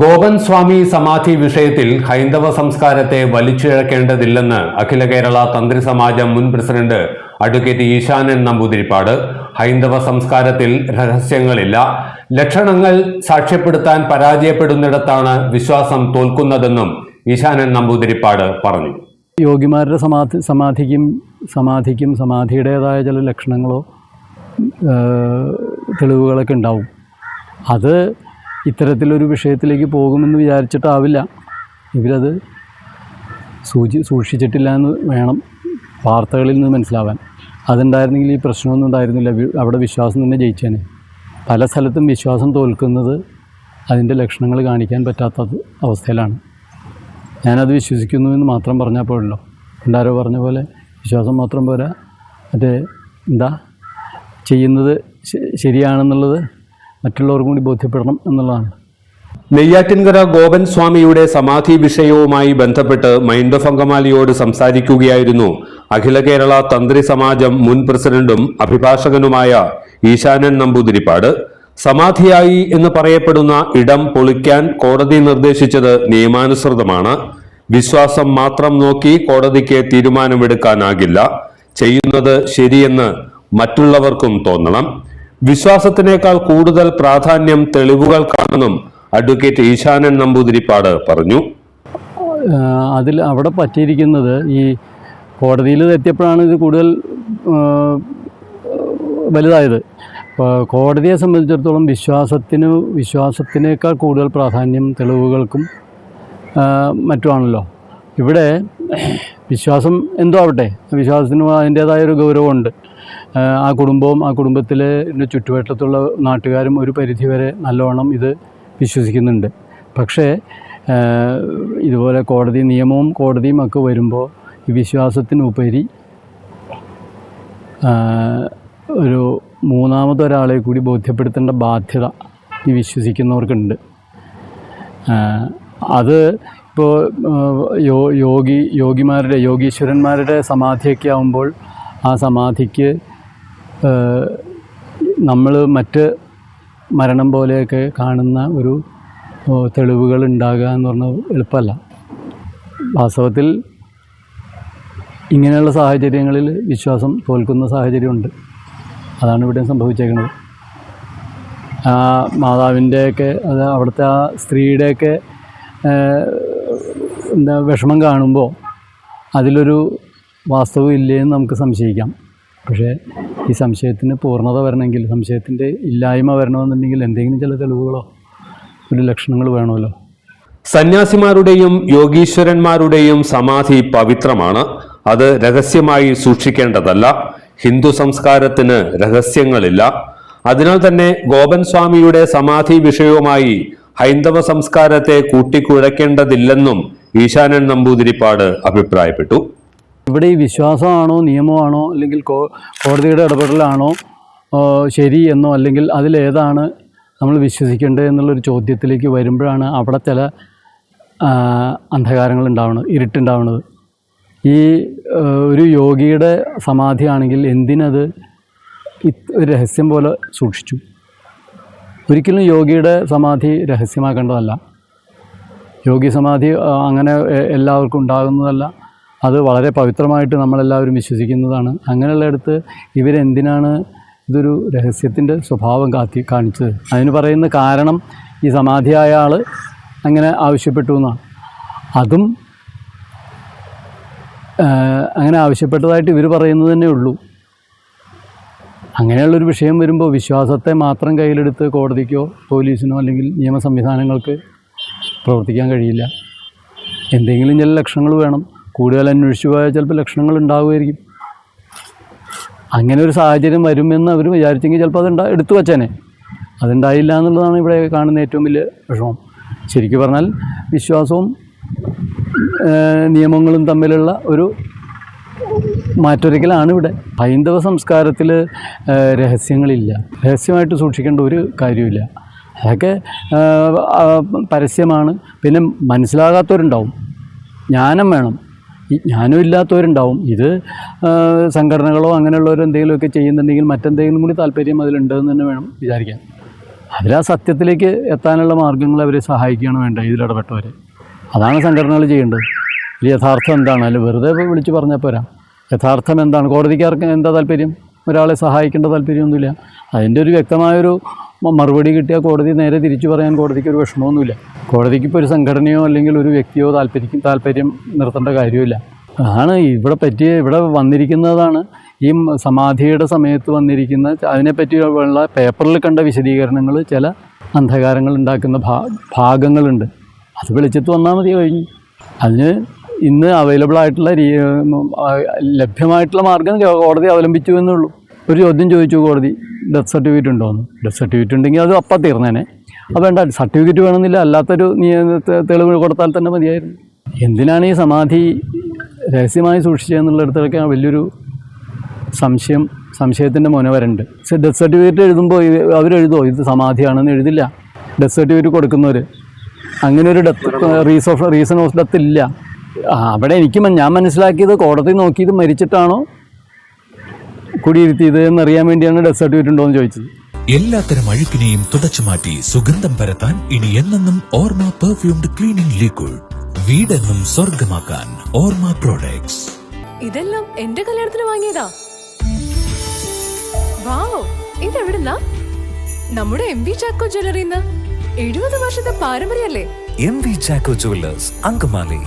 ഗോപൻ സ്വാമി സമാധി വിഷയത്തിൽ ഹൈന്ദവ സംസ്കാരത്തെ വലിച്ചിഴക്കേണ്ടതില്ലെന്ന് അഖില കേരള തന്ത്രി സമാജം മുൻ പ്രസിഡന്റ് അഡ്വക്കേറ്റ് ഈശാനൻ നമ്പൂതിരിപ്പാട്. ഹൈന്ദവ സംസ്കാരത്തിൽ രഹസ്യങ്ങളില്ല. ലക്ഷണങ്ങൾ സാക്ഷ്യപ്പെടുത്താൻ പരാജയപ്പെടുന്നിടത്താണ് വിശ്വാസം തോൽക്കുന്നതെന്നും ഈശാനൻ നമ്പൂതിരിപ്പാട് പറഞ്ഞു. യോഗിമാരുടെ സമാധി സമാധിക്കും സമാധിക്കും സമാധിയുടേതായ ചില ലക്ഷണങ്ങളോ തെളിവുകളൊക്കെ ഉണ്ടാവും. അത് ഇത്തരത്തിലൊരു വിഷയത്തിലേക്ക് പോകുമെന്ന് വിചാരിച്ചിട്ടാവില്ല. ഇവരത് സൂചി സൂക്ഷിച്ചിട്ടില്ല എന്ന് വേണം വാർത്തകളിൽ നിന്ന് മനസ്സിലാവാൻ. അതുണ്ടായിരുന്നെങ്കിൽ ഈ പ്രശ്നമൊന്നും ഉണ്ടായിരുന്നില്ല. അവിടെ വിശ്വാസം തന്നെ ജയിച്ചേനെ. പല സ്ഥലത്തും വിശ്വാസം തോൽക്കുന്നത് അതിന്റെ ലക്ഷണങ്ങൾ കാണിക്കാൻ പറ്റാത്ത അവസ്ഥയിലാണ്. ഞാനത് വിശ്വസിക്കുന്നു എന്ന് മാത്രം പറഞ്ഞാൽ പോലല്ലോ ഉണ്ടാരോ പറഞ്ഞ പോലെ വിശ്വാസം മാത്രം പോരാ. മറ്റേ എന്താ? ചെയ്യുന്നത് ശരിയാണെന്നുള്ളത് മറ്റുള്ളവർക്കും കൂടി ബോധ്യപ്പെടണം എന്നുള്ളതാണ്. നെയ്യാറ്റിൻകര ഗോപൻ സ്വാമിയുടെ സമാധി വിഷയവുമായി ബന്ധപ്പെട്ട് മൈൻഡ് ഓഫ് അങ്കമാലിയോട് സംസാരിക്കുകയായിരുന്നു അഖില കേരള തന്ത്രി സമാജം മുൻ പ്രസിഡന്റും അഭിഭാഷകനുമായ ഈശാനൻ നമ്പൂതിരിപ്പാട്. സമാധിയായി എന്ന് പറയപ്പെടുന്ന ഇടം പൊളിക്കാൻ കോടതി നിർദ്ദേശിച്ചത് നിയമാനുസൃതമാണ്. വിശ്വാസം മാത്രം നോക്കി കോടതിക്ക് തീരുമാനമെടുക്കാനാകില്ല. ചെയ്യുന്നത് ശരിയെന്ന് മറ്റുള്ളവർക്കും തോന്നണം. വിശ്വാസത്തിനേക്കാൾ കൂടുതൽ പ്രാധാന്യം തെളിവുകൾക്കാണെന്നും അഡ്വക്കേറ്റ് ഈശാനൻ നമ്പൂതിരിപ്പാട് പറഞ്ഞു. അതിൽ അവിടെ പറ്റിയിരിക്കുന്നത് ഈ കോടതിയിൽ എത്തിയപ്പോഴാണ് ഇത് കൂടുതൽ വലുതായത്. കോടതിയെ സംബന്ധിച്ചിടത്തോളം വിശ്വാസത്തിന് വിശ്വാസത്തിനേക്കാൾ കൂടുതൽ പ്രാധാന്യം തെളിവുകൾക്കും മറ്റുമാണല്ലോ. ഇവിടെ വിശ്വാസം എന്തോ ആവട്ടെ. വിശ്വാസത്തിന് അതിന്റേതായ ഒരു ഗൗരവമുണ്ട്. ആ കുടുംബവും ആ കുടുംബത്തിലെ ചുറ്റുവട്ടത്തുള്ള നാട്ടുകാരും ഒരു പരിധിവരെ നല്ലവണ്ണം ഇത് വിശ്വസിക്കുന്നുണ്ട്. പക്ഷേ ഇതുപോലെ കോടതി നിയമവും കോടതിയും ഒക്കെ വരുമ്പോൾ ഈ വിശ്വാസത്തിനുപരി ഒരു മൂന്നാമതൊരാളെ കൂടി ബോധ്യപ്പെടുത്തേണ്ട ബാധ്യത ഈ വിശ്വസിക്കുന്നവർക്കുണ്ട്. അത് ഇപ്പോൾ യോ യോഗി യോഗിമാരുടെ യോഗീശ്വരന്മാരുടെ സമാധിയൊക്കെ ആകുമ്പോൾ ആ സമാധിക്ക് നമ്മൾ മറ്റ് മരണം പോലെയൊക്കെ കാണുന്ന ഒരു തെളിവുകൾ ഉണ്ടാകുക എന്ന് പറഞ്ഞാൽ എളുപ്പമല്ല. വാസ്തവത്തിൽ ഇങ്ങനെയുള്ള സാഹചര്യങ്ങളിൽ വിശ്വാസം തോൽക്കുന്ന സാഹചര്യമുണ്ട്. അതാണ് ഇവിടെ സംഭവിച്ചേക്കുന്നത്. ആ മാതാവിന്റെയൊക്കെ അത് അവിടുത്തെ ആ സ്ത്രീയുടെയൊക്കെ എന്താ വിഷമം കാണുമ്പോൾ അതിലൊരു വാസ്തവം ഇല്ലേ എന്ന് നമുക്ക് സംശയിക്കാം. പക്ഷേ ഈ സംശയത്തിന് പൂർണത വരണമെങ്കിൽ സംശയത്തിന്റെ ഇല്ലായ്മ വരണമെന്നുണ്ടെങ്കിൽ എന്തെങ്കിലും ചില തെളിവുകളോ ഒരു ലക്ഷണങ്ങൾ വേണമല്ലോ. സന്യാസിമാരുടെയും യോഗീശ്വരന്മാരുടെയും സമാധി പവിത്രമാണ്. അത് രഹസ്യമായി സൂക്ഷിക്കേണ്ടതല്ല. ഹിന്ദു സംസ്കാരത്തിന് രഹസ്യങ്ങളില്ല. അതിനാൽ തന്നെ ഗോപൻ സ്വാമിയുടെ സമാധി വിഷയവുമായി ഹൈന്ദവ സംസ്കാരത്തെ കൂട്ടിക്കുഴയ്ക്കേണ്ടതില്ലെന്നും ഈശാനൻ നമ്പൂതിരിപ്പാട് അഭിപ്രായപ്പെട്ടു. ഇവിടെ ഈ വിശ്വാസമാണോ നിയമമാണോ അല്ലെങ്കിൽ കോടതിയുടെ ഇടപെടലാണോ ശരി എന്നോ അല്ലെങ്കിൽ അതിലേതാണ് നമ്മൾ വിശ്വസിക്കേണ്ടത് എന്നുള്ളൊരു ചോദ്യത്തിലേക്ക് വരുമ്പോഴാണ് അവിടെ ചില അന്ധകാരങ്ങൾ ഉണ്ടാവുന്നത് ഇരുട്ടുണ്ടാവുന്നത് ഈ ഒരു യോഗിയുടെ സമാധിയാണെങ്കിൽ എന്തിനത് ഒരു രഹസ്യം പോലെ സൂക്ഷിച്ചു? ഒരിക്കലും യോഗിയുടെ സമാധി രഹസ്യമാക്കേണ്ടതല്ല. യോഗി സമാധി അങ്ങനെ എല്ലാവർക്കും ഉണ്ടാകുന്നതല്ല. അത് വളരെ പവിത്രമായിട്ട് നമ്മളെല്ലാവരും വിശ്വസിക്കുന്നതാണ്. അങ്ങനെയുള്ളിടത്ത് ഇവരെന്തിനാണ് ഇതൊരു രഹസ്യത്തിന്റെ സ്വഭാവം കാത്തി കാണിച്ചത്? അതിന് പറയുന്ന കാരണം ഈ സമാധിയായ ആൾ അങ്ങനെ ആവശ്യപ്പെട്ടു എന്നാണ്. അതും അങ്ങനെ ആവശ്യപ്പെട്ടതായിട്ട് ഇവർ പറയുന്നത് തന്നെ ഉള്ളൂ. അങ്ങനെയുള്ളൊരു വിഷയം വരുമ്പോൾ വിശ്വാസത്തെ മാത്രം കയ്യിലെടുത്ത് കോടതിക്കോ പോലീസിനോ അല്ലെങ്കിൽ നിയമ സംവിധാനങ്ങൾക്ക് പ്രവർത്തിക്കാൻ കഴിയില്ല. എന്തെങ്കിലും ചില ലക്ഷണങ്ങൾ വേണം. കൂടുതൽ അന്വേഷിച്ചു പോയാൽ ചിലപ്പോൾ ലക്ഷണങ്ങൾ ഉണ്ടാവുമായിരിക്കും. അങ്ങനെ ഒരു സാഹചര്യം വരുമെന്ന് അവർ വിചാരിച്ചെങ്കിൽ ചിലപ്പോൾ അതുണ്ടാ എടുത്തു വച്ചേനെ. അതുണ്ടായില്ല എന്നുള്ളതാണ് ഇവിടെ കാണുന്ന ഏറ്റവും വലിയ വിഷമം. ശരിക്കും പറഞ്ഞാൽ വിശ്വാസവും നിയമങ്ങളും തമ്മിലുള്ള ഒരു മാറ്റൊരിക്കലാണ് ഇവിടെ. ഹൈന്ദവ സംസ്കാരത്തിൽ രഹസ്യങ്ങളില്ല. രഹസ്യമായിട്ട് സൂക്ഷിക്കേണ്ട ഒരു കാര്യമില്ല അതൊക്കെ പരസ്യമാണ്. പിന്നെ മനസ്സിലാകാത്തവരുണ്ടാവും. ജ്ഞാനം വേണം. ഈ ജ്ഞാനം ഇല്ലാത്തവരുണ്ടാവും. ഇത് സംഘടനകളോ അങ്ങനെയുള്ളവരോ എന്തെങ്കിലുമൊക്കെ ചെയ്യുന്നുണ്ടെങ്കിൽ മറ്റെന്തെങ്കിലും കൂടി താല്പര്യം അതിലുണ്ടെന്ന് തന്നെ വേണം വിചാരിക്കാൻ. അവരാ ആ സത്യത്തിലേക്ക് എത്താനുള്ള മാർഗങ്ങൾ അവരെ സഹായിക്കുകയാണ് വേണ്ടത് ഇതിലിടപെട്ടവരെ അതാണ് സംഘടനകൾ ചെയ്യേണ്ടത്. യഥാർത്ഥം എന്താണ്? അല്ല വെറുതെ വിളിച്ച് പറഞ്ഞാൽ പോരാ. യഥാർത്ഥം എന്താണ്? കോടതിക്കാർക്ക് എന്താ താല്പര്യം? ഒരാളെ സഹായിക്കേണ്ട താല്പര്യമൊന്നുമില്ല. അതിന്റെ ഒരു വ്യക്തമായൊരു മറുപടി കിട്ടിയാൽ കോടതി നേരെ തിരിച്ചു പറയാൻ കോടതിക്ക് ഒരു വിഷമമൊന്നുമില്ല. കോടതിക്ക് ഇപ്പോൾ ഒരു സംഘടനയോ അല്ലെങ്കിൽ ഒരു വ്യക്തിയോ താല്പര്യം താല്പര്യം നിർത്തേണ്ട കാര്യമില്ല അതാണ് ഇവിടെ പറ്റിയ ഇവിടെ വന്നിരിക്കുന്നതാണ് ഈ സമാധിയുടെ സമയത്ത് വന്നിരിക്കുന്ന അതിനെപ്പറ്റിയുള്ള പേപ്പറിൽ കണ്ട വിശദീകരണങ്ങൾ ചില അന്ധകാരങ്ങൾ ഉണ്ടാക്കുന്ന ഭാഗങ്ങളുണ്ട്. അത് വെളിച്ചത്ത് വന്നാൽ മതി കഴിഞ്ഞു. അതിന് ഇന്ന് അവൈലബിൾ ആയിട്ടുള്ള ലഭ്യമായിട്ടുള്ള മാർഗം കോടതി അവലംബിച്ചു എന്നുള്ളൂ. ഒരു ചോദ്യം ചോദിച്ചു കോടതി ഡെത്ത് സർട്ടിഫിക്കറ്റ് ഉണ്ടോയെന്ന് ഡെത്ത് സർട്ടിഫിക്കറ്റ് ഉണ്ടെങ്കിൽ അത് അപ്പം തീർന്നേനെ. അപ്പോൾ വേണ്ട സർട്ടിഫിക്കറ്റ് വേണമെന്നില്ല അല്ലാത്തൊരു തെളിവ് കൊടുത്താൽ തന്നെ മതിയായിരുന്നു. എന്തിനാണ് ഈ സമാധി രഹസ്യമായി സൂക്ഷിച്ചതെന്നുള്ളിടത്തൊക്കെ വലിയൊരു സംശയം സംശയത്തിന്റെ മുന വരണ്ട്. ഡെത്ത് സർട്ടിഫിക്കറ്റ് എഴുതുമ്പോൾ അവരെഴുതോ? ഇത് സമാധിയാണെന്ന് എഴുതില്ല. ഡെത്ത് സർട്ടിഫിക്കറ്റ് കൊടുക്കുന്നവർ അങ്ങനെ ഒരു death reason of reason of death ഇല്ല. അവിടെ എനിക്ക് ഞാൻ മനസ്സിലാക്കിയത് കോടതി നോക്കിയത് മരിച്ചിട്ടാണോ കുടിയിരുത്തിയത് എന്നറിയാൻ വേണ്ടിയാണ് ഡെത്ത് സർട്ടിഫിക്കറ്റ് ഉണ്ടോ എന്ന് ചോദിച്ചത്. എല്ലാത്തരം അഴുക്കിനെയും തുടച്ചു മാറ്റി സുഗന്ധം പരത്താൻ ഇനി എന്നെന്നും ഓർമ്മ പെർഫ്യൂംഡ് ക്ലീനിംഗ് ലിക്വിഡ് വീടെന്നും സ്വർഗമാക്കാൻ ഓർമ്മ പ്രോഡക്ട്സ് ഇതെല്ലാം എന്റെ കല്യാണത്തിന് വാങ്ങിയതാ. വാവ് ഇതെവിടുന്നാ? നമ്മുടെ എം വി ചാക്കോ ജ്വല്ലറിന്ന് എഴുപത് വർഷത്തെ പാരമ്പര്യല്ലേ M V Chacko jewellers Angamaly.